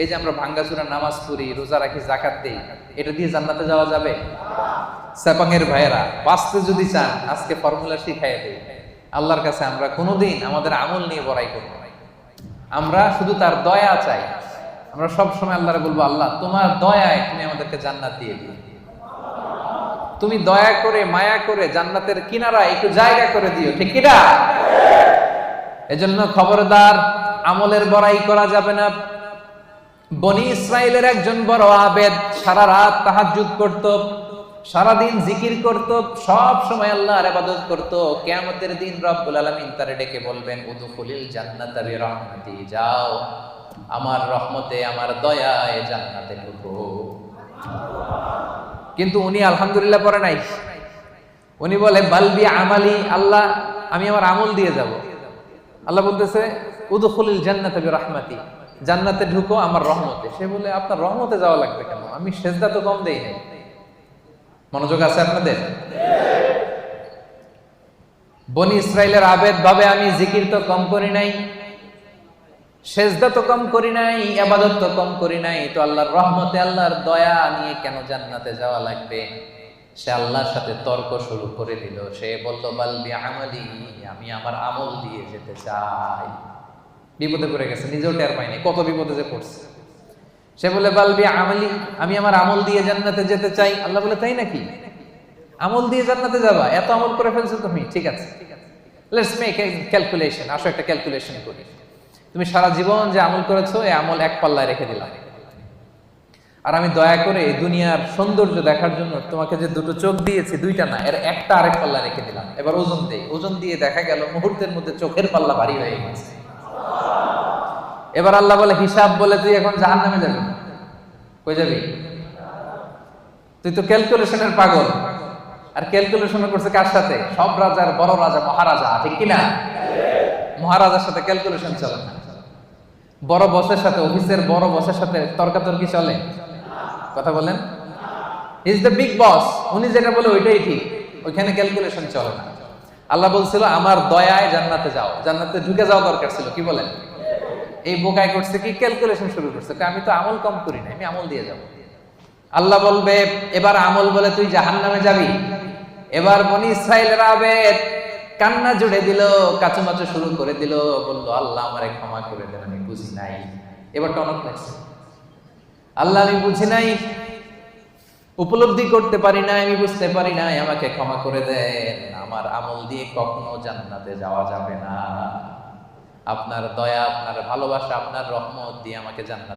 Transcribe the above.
এই যে আমরা ভাঙ্গাচুরা নামাজ পড়ি, রোজা রাখি জাকাত দেই, এটা দিয়ে জান্নাতে যাওয়া যাবে? স্যাপাংয়ের ভাইয়েরা, বাঁচতে যদি চান, আজকে ফর্মুলা শিখাই দেই। আল্লাহর কাছে আমরা কোনোদিন আমাদের আমল নিয়ে বড়াই করব আমরা শুধু তার দয়া চাই। আমরা সব সময় আল্লাহরে বলব, আল্লাহ, তোমার দয়ায় তুমি আমাদেরকে জান্নাত দিয়ে দিও। তুমি দয়া করে, মায়া করে, জান্নাতের কিনারা একটু জায়গা করে দিও, ঠিক কিনা এজন্য খবরদার, আমলের বড়াই করা যাবে না। বনি ইসরায়েলের একজন বড় আবেদ সারা রাত তাহাজ্জুদ করত, সারাদিন জিকির করত, সব সময় আল্লাহর ইবাদত করত। কিয়ামতের দিন রব্বুল আলামিন তারে ডেকে বলবেন, উদখুলিল জান্নাতা বিরহমাতি, যাও আমার রহমতে, আমার দয়ায় জান্নাতে ঢুকো। কিন্তু উনি আলহামদুলিল্লাহ পরে নাই। উনি বলে বালবি আমালি, আল্লাহ, আমি আমার আমল দিয়ে যাব। আল্লাহ বলতেছে, উদখুলিল জান্নাতা বিরহমাতি। জান্নাতে ঢুকো, আমার রহমতে। সে বলে, আপনার রহমতে যাওয়া লাগবে কেন? আমি সেজদা তো কম দেই নাই। মনোযোগ আছে আপনাদের? বনি ইসরায়েলের আবেদ ভাবে আমি জিকির তো কম করি নাই, সেজদা তো কম করি নাই আবাদত তো কম করি নাই, তো আল্লাহর রহমতে, আল্লাহর দয়া নিয়ে কেন জান্নাতে যাওয়া লাগবে? সে আল্লাহর সাথে তর্ক শুরু করে দিল। সে বলল বালবি আমালি আমি আমার আমল দিয়ে যেতে চাই। বিপদে পড়ে গেছে, নিজেও টের পাইনি, কত বিপদে যে পড়ছে। সে বলে, বালবি আমলি, আমি আমার আমল দিয়ে জান্নাতে যেতে চাই। আল্লাহ বলে, তাই নাকি? আমল দিয়ে জান্নাতে যাবা, এত আমল করে ফেলছো তুমি, ঠিক আছে। লেটস মেক ক্যালকুলেশন আসো একটা ক্যালকুলেশন করি। তুমি সারা জীবন যে আমল করেছ, এই আমল এক পাল্লায় রেখে দিলাম আর আমি দয়া করে এই দুনিয়ার সৌন্দর্য দেখার জন্য তোমাকে যে দুটো চোখ দিয়েছি, দুইটা না, এর একটা আরেক পাল্লা রেখে দিলাম। এবার ওজন দেই, ওজন দিয়ে দেখা গেল মুহূর্তের মধ্যে চোখের পাল্লা ভারী হয়ে গেছে। এবার আল্লাহ বলে, হিসাব বলে তুই এখন জাহান নামে যাবি। কই যাবি? তুই তো ক্যালকুলেশনের পাগল। আর ক্যালকুলেশন করছে কার সাথে? সব রাজার বড় রাজা, মহারাজা, ঠিক কিনা? মহারাজার সাথে ক্যালকুলেশন চলে। না বড় বসের সাথে, অফিসের বড় বসের সাথে তর্কাতর্কি চলে। কথা বলেন? ইজ দ্য বিগ বস উনি যেটা বলে, ওইটাই ঠিক। ওইখানে ক্যালকুলেশন চলে না। আল্লাহ বলছিল, আমার দয়ায় জান্নাতে যাও। জান্নাতে ঢুকে যাওয়া দরকার ছিল, কি বলেন? এই বোকায় করছে কি ক্যালকুলেশন শুরু করছে, আমি তো আমল কম করি না আমি আমল দিয়ে যাব। আল্লাহ বলবে, এবার আমল বলে তুই জাহান নামে যাবি। এবার বনি ইসরায়েলের আবেদ কান্না জুড়ে দিল কাচুমাচু শুরু করে দিল, বলল, আল্লাহ আমারে ক্ষমা করে দেন, আমি বুঝি নাই। এবার টনক লাগছে আল্লাহ, আমি বুঝি নাই, উপলব্ধি করতে পারি না আমি বুঝতে পারি নাই, আমাকে ক্ষমা করে দেন। আমার আমল দিয়ে কখনো জান্নাতে যাওয়া যাবে না। আপনার দয়া, আপনার ভালোবাসা, আপনার রহমত দিয়ে আমাকে জান্নাত